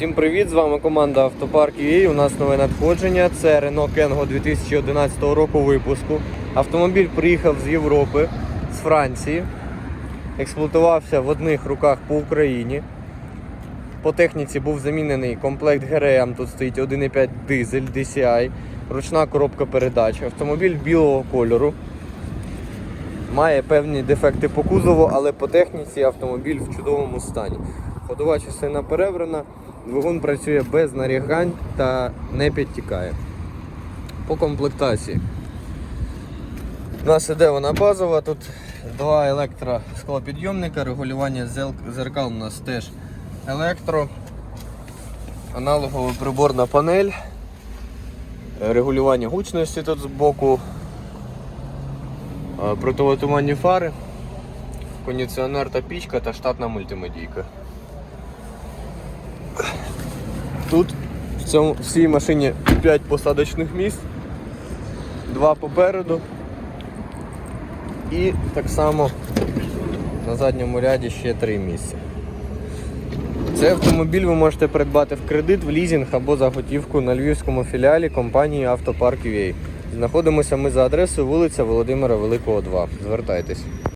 Всім привіт! З вами команда Автопарк UA. У нас нове надходження. Це Renault Kengo 2011 року випуску. Автомобіль приїхав з Європи, з Франції. Експлуатувався в одних руках по Україні. По техніці був замінений комплект ГРМ. Тут стоїть 1,5 дизель DCI, ручна коробка передач. Автомобіль білого кольору. Має певні дефекти по кузову, але по техніці автомобіль в чудовому стані. Ходова частина переврена, двигун працює без нарігань та не підтікає. По комплектації. У нас іде вона базова, тут два електросклопідйомника, регулювання зеркал у нас теж електро, аналогова приборна панель, регулювання гучності тут збоку, е, противотуманні фари, кондиціонер та пічка та штатна мультимедійка. Тут в, цьому, в цій машині 5 посадочних місць, 2 попереду. І так само на задньому ряді ще 3 місця. Цей автомобіль ви можете придбати в кредит, в лізинг або за готівку на львівському філіалі компанії Автопарк UA. Знаходимося ми за адресою вулиця Володимира Великого 2. Звертайтесь.